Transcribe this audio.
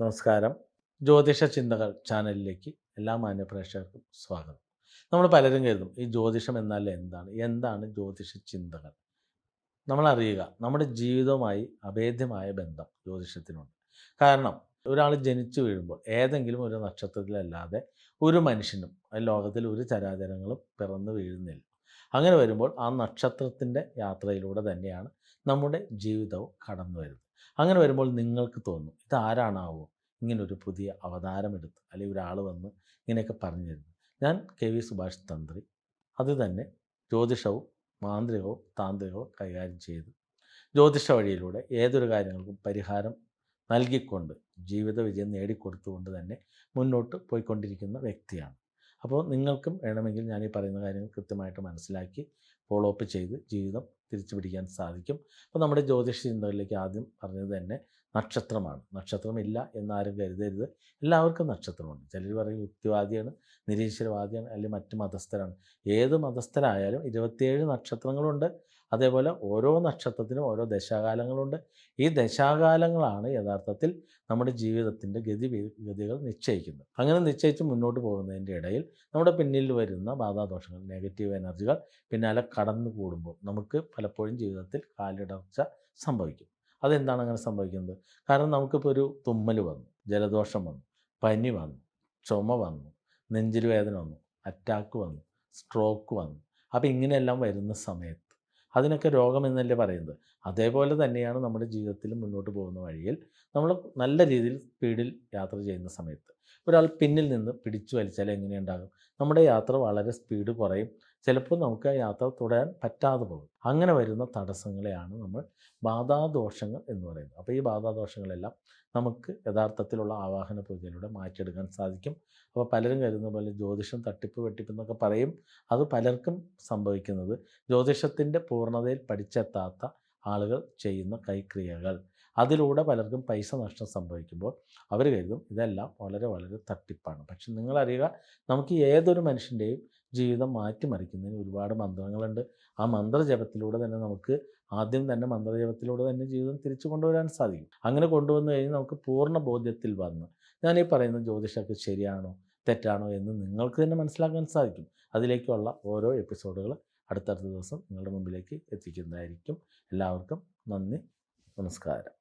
നമസ്കാരം. ജ്യോതിഷ ചിന്തകൾ ചാനലിലേക്ക് എല്ലാ മാന്യപ്രേക്ഷകർക്കും സ്വാഗതം. നമ്മൾ പലരും കരുതും ഈ ജ്യോതിഷം എന്നാൽ എന്താണ്? എന്താണ് ജ്യോതിഷ ചിന്തകൾ? നമ്മൾ അറിയുക നമ്മുടെ ജീവിതവുമായി അഭേദ്യമായ ബന്ധം ജ്യോതിഷത്തിനുണ്ട് കാരണം ഒരാൾ ജനിച്ചു വീഴുമ്പോൾ ഏതെങ്കിലും ഒരു നക്ഷത്രത്തിലല്ലാതെ ഒരു മനുഷ്യനും ലോകത്തിൽ ഒരു ചരാചരങ്ങളും പിറന്നു വീഴുന്നില്ല. അങ്ങനെ വരുമ്പോൾ ആ നക്ഷത്രത്തിന്റെ യാത്രയിലൂടെ തന്നെയാണ് നമ്മുടെ ജീവിതവും കടന്നു വരുന്നത്. അങ്ങനെ വരുമ്പോൾ നിങ്ങൾക്ക് തോന്നും ഇതാരാണാവോ ഇങ്ങനൊരു പുതിയ അവതാരമെടുത്ത് അല്ലെങ്കിൽ ഒരാൾ വന്ന് ഇങ്ങനെയൊക്കെ പറഞ്ഞു തരുന്നു ഞാൻ കെ വി സുഭാഷ് തന്ത്രി അത് തന്നെ ജ്യോതിഷവും മാന്ത്രികവും താന്ത്രികവും കൈകാര്യം ചെയ്ത്. ജ്യോതിഷ വഴിയിലൂടെ ഏതൊരു കാര്യങ്ങൾക്കും പരിഹാരം നൽകിക്കൊണ്ട് ജീവിത വിജയം നേടിക്കൊടുത്തുകൊണ്ട് തന്നെ മുന്നോട്ട് പോയിക്കൊണ്ടിരിക്കുന്ന വ്യക്തിയാണ്. അപ്പോൾ നിങ്ങൾക്കും വേണമെങ്കിൽ ഞാൻ ഈ പറയുന്ന കാര്യങ്ങൾ കൃത്യമായിട്ട് മനസ്സിലാക്കി ഫോളോ അപ്പ് ചെയ്ത് ജീവിതം തിരിച്ചു പിടിക്കാൻ സാധിക്കും. അപ്പോൾ നമ്മുടെ ജ്യോതിഷ ചിന്തകളിലേക്ക് ആദ്യം പറഞ്ഞത് തന്നെ നക്ഷത്രമാണ്. നക്ഷത്രമില്ല എന്നാരും കരുതരുത്. എല്ലാവർക്കും നക്ഷത്രമുണ്ട്. ചിലർ പറയും യുക്തിവാദിയാണ് നിരീശ്വരവാദിയാണ് അല്ലെങ്കിൽ മറ്റ് മതസ്ഥരാണ്. ഏത് മതസ്ഥരായാലും ഇരുപത്തിയേഴ് നക്ഷത്രങ്ങളുണ്ട്. അതേപോലെ ഓരോ നക്ഷത്രത്തിനും ഓരോ ദശാകാലങ്ങളുണ്ട്. ഈ ദശാകാലങ്ങളാണ് യഥാർത്ഥത്തിൽ നമ്മുടെ ജീവിതത്തിന്റെ ഗതി ഗതികൾ നിശ്ചയിക്കുന്നത്. അങ്ങനെ നിശ്ചയിച്ച് മുന്നോട്ട് പോകുന്നതിന്റെ ഇടയിൽ നമ്മുടെ പിന്നിൽ വരുന്ന ബാധാദോഷങ്ങൾ നെഗറ്റീവ് എനർജികൾ പിന്നാലെ കടന്നു കൂടുമ്പോൾ നമുക്ക് പലപ്പോഴും ജീവിതത്തിൽ കാലിടർച്ച സംഭവിക്കും. അതെന്താണ് അങ്ങനെ സംഭവിക്കുന്നത്? കാരണം നമുക്കിപ്പോൾ ഒരു തുമ്മൽ വന്നു ജലദോഷം വന്നു പനി വന്നു ചുമ വന്നു നെഞ്ചിൽ വേദന വന്നു അറ്റാക്ക് വന്നു സ്ട്രോക്ക് വന്നു. അപ്പോൾ ഇങ്ങനെയെല്ലാം വരുന്ന സമയത്ത് അതിനൊക്കെ രോഗം എന്നല്ലേ പറയുന്നത്. അതേപോലെ തന്നെയാണ് നമ്മുടെ ജീവിതത്തിൽ മുന്നോട്ട് പോകുന്ന വഴിയിൽ നമ്മൾ നല്ല രീതിയിൽ സ്പീഡിൽ യാത്ര ചെയ്യുന്ന സമയത്ത്. ഒരാൾ പിന്നിൽ നിന്ന് പിടിച്ചു വലിച്ചാൽ എങ്ങനെയുണ്ടാകും നമ്മുടെ യാത്ര വളരെ സ്പീഡ് കുറയും. ചിലപ്പോൾ നമുക്ക് ആ യാത്ര തുടരാൻ പറ്റാതെ പോകും. അങ്ങനെ വരുന്ന തടസ്സങ്ങളെയാണ് നമ്മൾ ബാധാദോഷങ്ങൾ എന്ന് പറയുന്നത്. അപ്പോൾ ഈ ബാധാദോഷങ്ങളെല്ലാം നമുക്ക് യഥാർത്ഥത്തിലുള്ള ആവാഹന പൂജയിലൂടെ മാറ്റിയെടുക്കാൻ സാധിക്കും. അപ്പോൾ പലരും കരുതുന്ന പോലെ ജ്യോതിഷം തട്ടിപ്പ് വെട്ടിപ്പ് എന്നൊക്കെ പറയും. അത് പലർക്കും സംഭവിക്കുന്നത് ജ്യോതിഷത്തിന്റെ പൂർണതയിൽ പഠിച്ചെത്താത്ത ആളുകൾ ചെയ്യുന്ന കൈക്രിയകൾ. അതിലൂടെ പലർക്കും പൈസ നഷ്ടം സംഭവിക്കുമ്പോൾ അവർ കരുതും ഇതെല്ലാം വളരെ വളരെ തട്ടിപ്പാണ്. പക്ഷെ നിങ്ങളറിയുക നമുക്ക് ഏതൊരു മനുഷ്യന്റെയും ജീവിതം മാറ്റിമറിക്കുന്നതിന് ഒരുപാട് മന്ത്രങ്ങളുണ്ട്. ആ മന്ത്രജപത്തിലൂടെ തന്നെ നമുക്ക് ആദ്യം തന്നെ മന്ത്രജപത്തിലൂടെ തന്നെ ജീവിതം തിരിച്ചു കൊണ്ടുവരാൻ സാധിക്കും. അങ്ങനെ കൊണ്ടുവന്നു കഴിഞ്ഞാൽ നമുക്ക് പൂർണ ബോധ്യത്തിൽ വന്ന് ഈ പറയുന്ന ജ്യോതിഷമൊക്കെ ശരിയാണോ തെറ്റാണോ എന്ന് നിങ്ങൾക്ക് തന്നെ മനസ്സിലാക്കാൻ സാധിക്കും. അതിലേക്കുള്ള ഓരോ എപ്പിസോഡുകൾ അടുത്തടുത്ത ദിവസം നിങ്ങളുടെ മുമ്പിലേക്ക് എത്തിക്കുന്നതായിരിക്കും. എല്ലാവർക്കും നന്ദി. നമസ്കാരം.